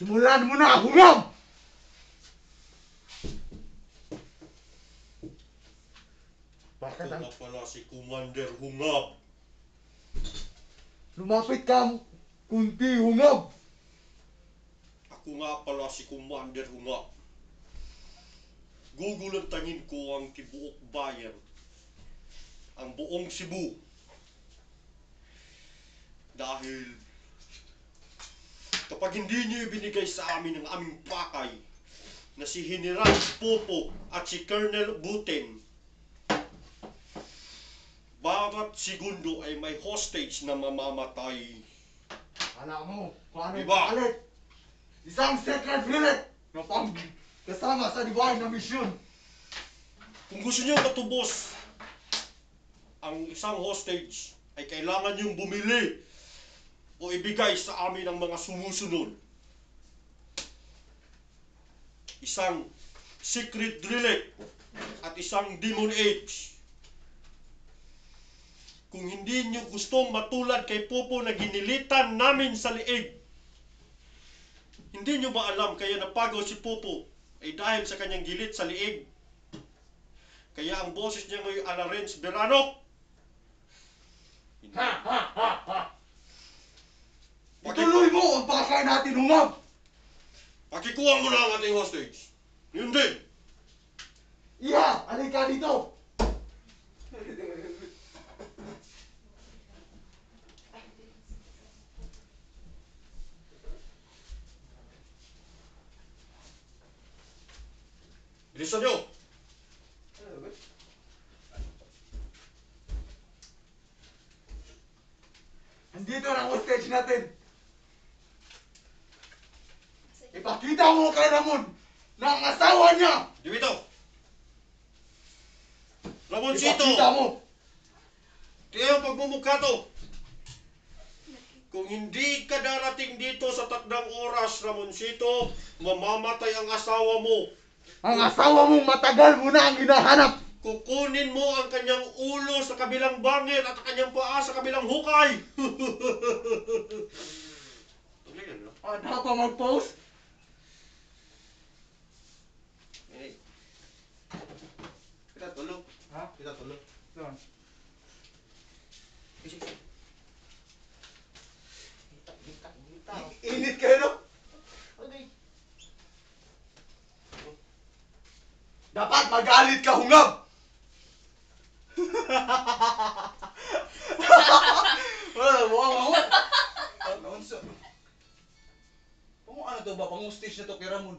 Simulan mo na, hungab! Bakit Ako ang... nga pala si Commander Hungab. Lumapit ka, kunti, hungab! Ako nga pala si Commander Hungab. Gugulantangin ko ang tibuok bayan. Ang buong Cebu. Dahil kapag hindi niyo ibinigay sa amin ang aming pakay na si General Popo at si Colonel Buten, bawat segundo ay may hostage na mamamatay. Alam mo, ano yung Diba? palit. Isang secret bullet na pang kasama sa divine na misyon. Kung gusto niyo matubos ang isang hostage, ay kailangan niyong bumili o ibigay sa amin ang mga sumusunod. Isang secret drillet at isang demon age. Kung hindi niyo gustong matulad kay Popo na ginilitan namin sa liig, hindi niyo ba alam kaya napagaw si Popo ay dahil sa kanyang gilit sa liig? Kaya ang boses niya ngayon ala Renz Beranok. Ha, ha, ha, ha! Ituloy mo pakay natin, hungab! Pakikuha mo na ang ating hostage. Yun din. Iya, alika dito! Bilisan niyo. Andito na ang hostage natin. Ipakita mo kay Ramon na ang asawa niya. Dito. Ramoncito. Ipakita mo. Tiyo ang pagmumukha to. Kung hindi ka darating dito sa takdang oras, Ramoncito, mamamatay ang asawa mo. Ang asawa mong matagal mo na ang hinahanap. Kukunin mo ang kanyang ulo sa kabilang bangin at ang kanyang paa sa kabilang hukay. Ano pa mag-post? Init kayo, no? Dapat magalit ka, hungab! Wala, mukhang ako. Ano unsa? Pango ano to ba? Pango stage na to kay Ramon.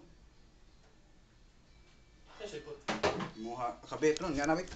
Kasi po. Muha kabit ron nga namit.